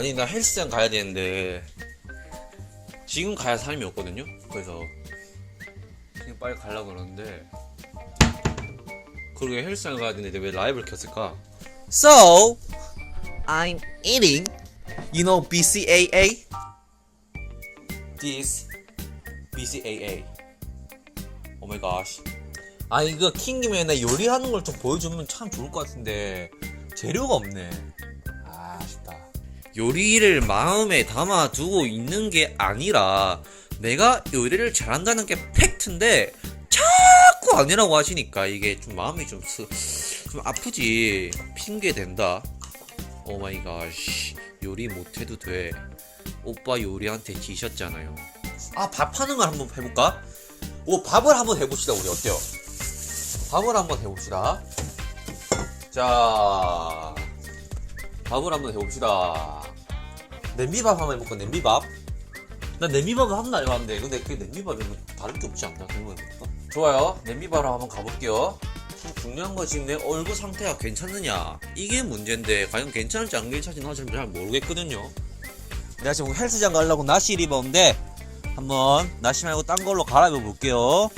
아니 나 헬스장 가야 되는데 지금 가야 사람이 없거든요. 그래서 지금 빨리 가려고 그러는데 그러게 헬스장 가야 되는데 왜 라이브를 켰을까? So I'm eating. You know BCAA? This BCAA. Oh my gosh. 아 이거 킹김에 나 요리하는 걸 좀 보여주면 참 좋을 것 같은데 재료가 없네. 아, 아쉽다. 요리를 마음에 담아두고 있는 게 아니라 내가 요리를 잘한다는 게 팩트인데 자꾸 아니라고 하시니까 이게 좀 마음이 좀, 스, 좀 아프지. 핑계 된다. 오 마이 갓. 요리 못해도 돼. 오빠 요리한테 지셨잖아요. 아, 밥 하는 걸 한번 해볼까? 오, 밥을 한번 해봅시다, 우리. 어때요? 밥을 한번 해봅시다. 자, 밥을 한번 해봅시다. 냄비밥 한번 해볼까, 냄비밥? 나 냄비밥을 한날 해봤는데, 근데 그 냄비밥이 뭐 다를 게 없지 않나? 그런 거 해볼까? 좋아요. 냄비밥을 한번 가볼게요. 중요한 건 지금 내 얼굴 상태가 괜찮느냐? 이게 문제인데, 과연 괜찮을지 안 괜찮을지 나 지금 잘 모르겠거든요. 내가 지금 헬스장 가려고 나시 입었는데, 한번 나시 말고 딴 걸로 갈아입어 볼게요.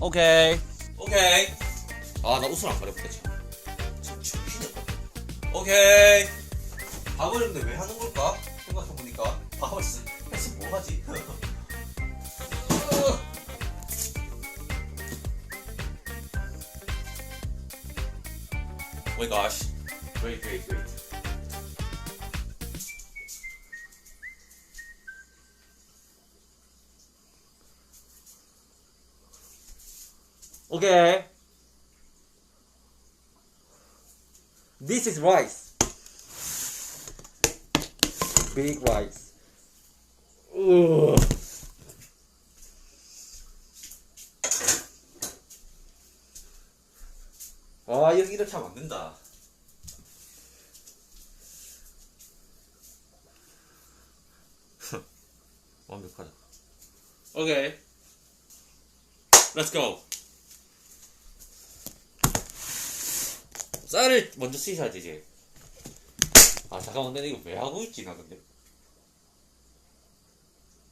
오케이. 오케이. 아, 나 옷을 안 갈아입었다, 지금. 춥 휘졌거든. 오케이. 했는데 왜 하는 걸까? 생각해보니까. 밥을 했어. 해서 뭐 하지? Oh my gosh. Wait, wait, wait. Okay. This is rice. Big rice. Ugh. 아 여기 이렇게 하면 안 된다. 완벽하다. 오케이. Let's go. 쌀을 먼저 씻어야지 이제. 아 잠깐만 근데 이거 왜 하고 있지 나 근데.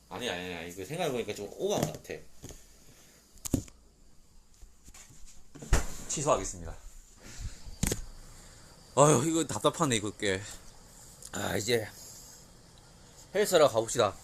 아니 아니 아니 이거 생각해보니까 좀것 같아. 취소하겠습니다. 아유 이거 답답하네 이거 꽤. 아 이제 헬스하러 가봅시다.